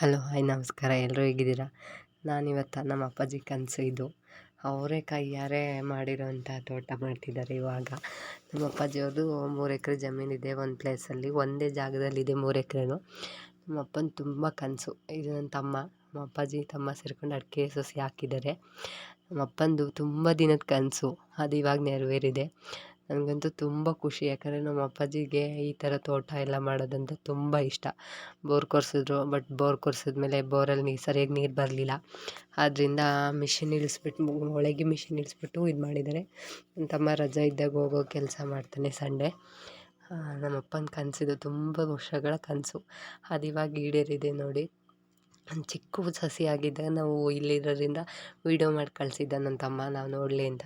Hello, hi ನಮಸ್ಕಾರ ಎಲ್ಲರೂ ಹೇಗಿದ್ದೀರಾ? ನಾನಿವತ್ತು ನಮ್ಮ ಅಪ್ಪಾಜಿ ಕನಸು ಇದು. ಅವರೇ ಕೈಯಾರೆ ಮಾಡಿರೋಂಥ ತೋಟ ಮಾಡ್ತಿದ್ದಾರೆ ಇವಾಗ. ನಮ್ಮ ಅಪ್ಪಾಜಿಯವ್ರದ್ದು ಮೂರು ಎಕರೆ ಜಮೀನಿದೆ, ಒಂದು ಪ್ಲೇಸಲ್ಲಿ. ಒಂದೇ ಜಾಗದಲ್ಲಿದೆ ಮೂರು ಎಕರೆನೂ. ನಮ್ಮ ಅಪ್ಪನ ತುಂಬ ಕನಸು. ಇದು ನನ್ನ ತಮ್ಮ. ನಮ್ಮ ಅಪ್ಪಾಜಿ ತಮ್ಮ ಸೇರ್ಕೊಂಡು ಅಡಿಕೆ ಸೊಸಿ ಹಾಕಿದ್ದಾರೆ. ನಮ್ಮ ಅಪ್ಪಂದು ತುಂಬ ದಿನದ ಕನಸು. ಅದು ಇವಾಗ ನೆರವೇರಿದೆ. ನನಗಂತೂ ತುಂಬ ಖುಷಿ. ಯಾಕಂದರೆ ನಮ್ಮ ಅಪ್ಪಾಜಿಗೆ ಈ ಥರ ತೋಟ ಎಲ್ಲ ಮಾಡೋದಂತ ತುಂಬ ಇಷ್ಟ. ಬೋರ್ ಕೊರೆಸಿದ್ರು, ಬಟ್ ಬೋರ್ ಕೊರ್ಸಿದ್ಮೇಲೆ ಬೋರಲ್ಲಿ ನೀರು ಸರಿಯಾಗಿ ನೀರು ಬರಲಿಲ್ಲ. ಆದ್ದರಿಂದ ಮಿಷಿನ್ ಇಳಿಸ್ಬಿಟ್ಟು ಒಳಗೆ ಮಿಷಿನ್ ಇಳಿಸ್ಬಿಟ್ಟು ಇದು ಮಾಡಿದ್ದಾರೆ. ನನ್ನ ತಮ್ಮ ರಜಾ ಇದ್ದಾಗ ಹೋಗೋ ಕೆಲಸ ಮಾಡ್ತಾನೆ ಸಂಡೇ. ನಮ್ಮ ಅಪ್ಪನ ಕನಸಿದು, ತುಂಬ ವರ್ಷಗಳ ಕನಸು. ಅದು ಇವಾಗ ಈಡೇರಿದೆ ನೋಡಿ. ಚಿಕ್ಕ ಸಸಿ ಆಗಿದ್ದಾಗ ನಾವು ಇಲ್ಲಿರೋದ್ರಿಂದ ವೀಡಿಯೋ ಮಾಡಿ ಕಳಿಸಿದ್ದ ನನ್ನ ತಮ್ಮ, ನಾವು ನೋಡಲಿ ಅಂತ.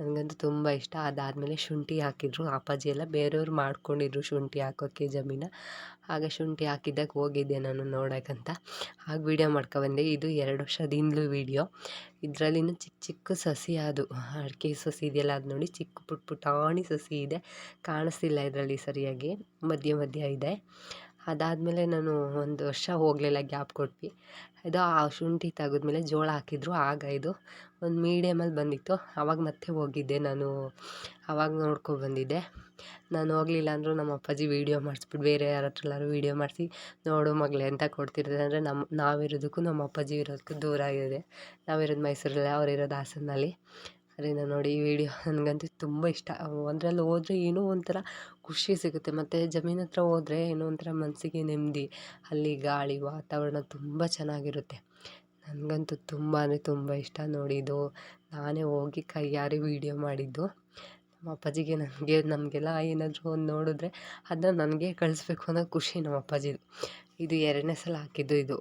ನನಗಂತೂ ತುಂಬ ಇಷ್ಟ. ಅದಾದಮೇಲೆ ಶುಂಠಿ ಹಾಕಿದ್ರು. ಅಪ್ಪಾಜಿ ಎಲ್ಲ ಬೇರೆಯವ್ರು ಮಾಡ್ಕೊಂಡಿದ್ರು ಶುಂಠಿ ಹಾಕೋಕ್ಕೆ ಜಮೀನ. ಆಗ ಶುಂಠಿ ಹಾಕಿದ್ದಾಗ ಹೋಗಿದ್ದೆ ನಾನು ನೋಡೋಕ್ಕಂತ ಆಗ ವೀಡಿಯೋ ಮಾಡ್ಕೊಬಂದೆ ಇದು ಎರಡು ವರ್ಷದಿಂದಲೂ ವೀಡಿಯೋ. ಇದರಲ್ಲಿನೂ ಚಿಕ್ಕ ಚಿಕ್ಕ ಸಸಿ ಅದು. ಅಡಿಕೆ ಸಸಿ ಇದೆಯಲ್ಲ ಅದು ನೋಡಿ ಚಿಕ್ಕ ಪುಟ್ ಪುಟಾಣಿ ಸಸಿ ಇದೆ. ಕಾಣಿಸ್ತಿಲ್ಲ ಇದರಲ್ಲಿ ಸರಿಯಾಗಿ. ಮಧ್ಯ ಮಧ್ಯ ಇದೆ. ಅದಾದಮೇಲೆ ನಾನು ಒಂದು ವರ್ಷ ಹೋಗಲಿಲ್ಲ ಗ್ಯಾಪ್ ಕೊಟ್ವಿ. ಇದು ಆ ಶುಂಠಿ ತೆಗೆದ್ಮೇಲೆ ಜೋಳ ಹಾಕಿದ್ರು, ಆಗ ಇದು ಒಂದು ಮೀಡಿಯಮಲ್ಲಿ ಬಂದಿತ್ತು. ಆವಾಗ ಮತ್ತೆ ಹೋಗಿದ್ದೆ ನಾನು ಆವಾಗ ನೋಡ್ಕೊಬಂದಿದ್ದೆ ನಾನು ಹೋಗಲಿಲ್ಲ ಅಂದರೂ ನಮ್ಮ ಅಪ್ಪಾಜಿ ವೀಡಿಯೋ ಮಾಡಿಸ್ಬಿಟ್ಟು ಬೇರೆ ಯಾರ ಹತ್ರ ಎಲ್ಲರೂ ವೀಡಿಯೋ ಮಾಡಿಸಿ, ನೋಡು ಮಗಳೇ ಅಂತ ಕೊಡ್ತಿರ್ತಾರೆ. ಅಂದರೆ ನಮ್ಮ ನಾವಿರೋದಕ್ಕೂ ನಮ್ಮ ಅಪ್ಪಾಜಿ ಇರೋದಕ್ಕೂ ದೂರ ಆಗಿದೆ. ನಾವಿರೋದು ಮೈಸೂರಲ್ಲಿ, ಅವ್ರಿರೋದು ಹಾಸನಲ್ಲಿ ಅದರಿಂದ ನೋಡಿ ಈ ವಿಡಿಯೋ ನನಗಂತೂ ತುಂಬ ಇಷ್ಟ. ಅದರಲ್ಲಿ ಹೋದ್ರೆ ಏನೋ ಒಂಥರ ಖುಷಿ ಸಿಗುತ್ತೆ. ಮತ್ತು ಜಮೀನು ಹತ್ರ ಹೋದ್ರೆ ಏನೋ ಒಂಥರ ಮನಸ್ಸಿಗೆ ನೆಮ್ಮದಿ, ಅಲ್ಲಿ ಗಾಳಿ, ವಾತಾವರಣ ತುಂಬ ಚೆನ್ನಾಗಿರುತ್ತೆ. ನನಗಂತೂ ತುಂಬ ಅಂದರೆ ತುಂಬ ಇಷ್ಟ ನೋಡಿ ಇದು. ನಾನೇ ಹೋಗಿ ಕೈಯಾರೆ ವೀಡಿಯೋ ಮಾಡಿದ್ದು. ನಮ್ಮ ಅಪ್ಪಾಜಿಗೆ ನನಗೆ ನಮಗೆಲ್ಲ ಏನಾದರೂ ಒಂದು ನೋಡಿದ್ರೆ ಅದನ್ನ ನನಗೆ ಕಳಿಸ್ಬೇಕು ಅನ್ನೋ ಖುಷಿ ನಮ್ಮ ಅಪ್ಪಾಜಿದು. ಇದು ಎರಡನೇ ಸಲ ಹಾಕಿದ್ದು ಇದು.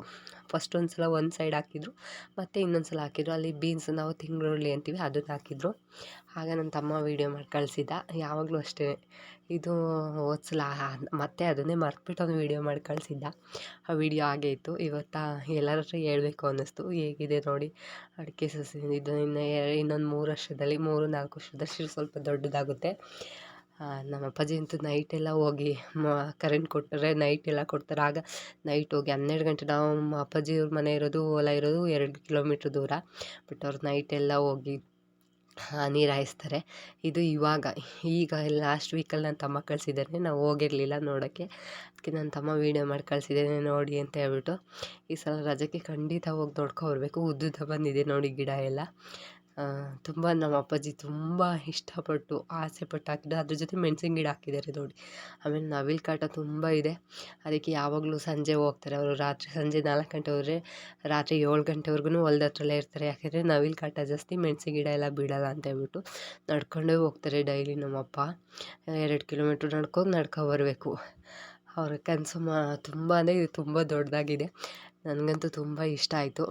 ಫಸ್ಟ್ ಒಂದು ಸಲ ಒಂದು ಸೈಡ್ ಹಾಕಿದ್ರು, ಮತ್ತು ಇನ್ನೊಂದು ಸಲ ಹಾಕಿದ್ರು. ಅಲ್ಲಿ ಬೀನ್ಸ್ ನಾವು ತಿಂಗಳಲ್ಲಿ ಅಂತೀವಿ, ಅದನ್ನು ಹಾಕಿದ್ರು. ಆಗ ನನ್ನ ತಮ್ಮ ವೀಡಿಯೋ ಮಾಡಿ ಕಳಿಸಿದ್ದ ಯಾವಾಗಲೂ ಅಷ್ಟೇ. ಇದು ಹೋದ ಸಲ ಮತ್ತೆ ಅದನ್ನೇ ಮರ್ತ್ಬಿಟ್ಟು ಅವನು ವೀಡಿಯೋ ಮಾಡಿ ಕಳಿಸಿದ್ದ. ಆ ವೀಡಿಯೋ ಹಾಗೆ ಇತ್ತು ಇವತ್ತು ಎಲ್ಲರ ಹತ್ರ ಹೇಳಬೇಕು ಅನ್ನಿಸ್ತು. ಹೇಗಿದೆ ನೋಡಿ, ಅಡಿಕೆ ಸಸಿ ಇದು ಇನ್ನು ಇನ್ನೊಂದು ಮೂರು ವರ್ಷದಲ್ಲಿ, ಮೂರು ನಾಲ್ಕು ವರ್ಷದಷ್ಟು ಸ್ವಲ್ಪ ದೊಡ್ಡದಾಗುತ್ತೆ. ನಮ್ಮ ಅಪ್ಪಾಜಿ ಅಂತೂ ನೈಟೆಲ್ಲ ಹೋಗಿ ಮ ಕರೆಂಟ್ ಕೊಟ್ಟರೆ ನೈಟ್ ಎಲ್ಲ ಕೊಡ್ತಾರೆ. ಆಗ ನೈಟ್ ಹೋಗಿ ಹನ್ನೆರಡು ಗಂಟೆ ನಾವು ಅಪ್ಪಾಜಿಯವ್ರ ಮನೆ ಇರೋದು, ಓಲ ಇರೋದು ಎರಡು ಕಿಲೋಮೀಟ್ರ್ ದೂರ. ಬಟ್ ಅವ್ರು ನೈಟೆಲ್ಲ ಹೋಗಿ ನೀರು ಹಾಯಿಸ್ತಾರೆ. ಇದು ಇವಾಗ, ಈಗ ಲಾಸ್ಟ್ ವೀಕಲ್ಲಿ ನನ್ನ ತಮ್ಮ ಕಳಿಸಿದ್ದಾನೆ. ನಾವು ಹೋಗಿರಲಿಲ್ಲ ನೋಡೋಕ್ಕೆ. ಅದಕ್ಕೆ ನನ್ನ ತಮ್ಮ ವೀಡಿಯೋ ಮಾಡಿ ಕಳಿಸಿದ್ದೇನೆ ನೋಡಿ ಅಂತ ಹೇಳ್ಬಿಟ್ಟು ಈ ಸಲ ರಜಕ್ಕೆ ಖಂಡಿತ ಹೋಗಿ ನೋಡ್ಕೊ ಬರಬೇಕು. ಉದ್ದುದ್ದ ಬಂದಿದೆ ನೋಡಿ ಗಿಡ ಎಲ್ಲ. ತುಂಬ ನಮ್ಮ ಅಪ್ಪಾಜಿ ತುಂಬ ಇಷ್ಟಪಟ್ಟು ಆಸೆ ಪಟ್ಟು ಹಾಕಿದ್ದು ಅದ್ರ ಜೊತೆ ಮೆಣ್ಸಿನ ಗಿಡ ಹಾಕಿದ್ದಾರೆ ನೋಡಿ. ಆಮೇಲೆ ನವಿಲು ಕಾಟ ತುಂಬ ಇದೆ. ಅದಕ್ಕೆ ಯಾವಾಗಲೂ ಸಂಜೆ ಹೋಗ್ತಾರೆ ಅವರು. ರಾತ್ರಿ ಸಂಜೆ ನಾಲ್ಕು ಗಂಟೆ ಹೋದರೆ ರಾತ್ರಿ ಏಳು ಗಂಟೆವರೆಗೂ ಹೊಲ್ದ ಹತ್ರಲೇ ಇರ್ತಾರೆ. ಯಾಕೆಂದರೆ ನವಿಲು ಕಾಟ ಜಾಸ್ತಿ ಮೆಣ್ಸಿನ ಗಿಡ ಎಲ್ಲ ಬಿಡೋಲ್ಲ ಅಂತ ಹೇಳ್ಬಿಟ್ಟು ನಡ್ಕೊಂಡೇ ಹೋಗ್ತಾರೆ ಡೈಲಿ ನಮ್ಮಪ್ಪ ಎರಡು ಕಿಲೋಮೀಟ್ರ್ ನಡ್ಕೊಂಡು ನಡ್ಕೊ ಬರಬೇಕು. ಅವ್ರ ಕನಸು ಮಾ ತುಂಬ ಅಂದರೆ ತುಂಬ ದೊಡ್ಡದಾಗಿದೆ. ನನಗಂತೂ ತುಂಬ ಇಷ್ಟ ಆಯಿತು.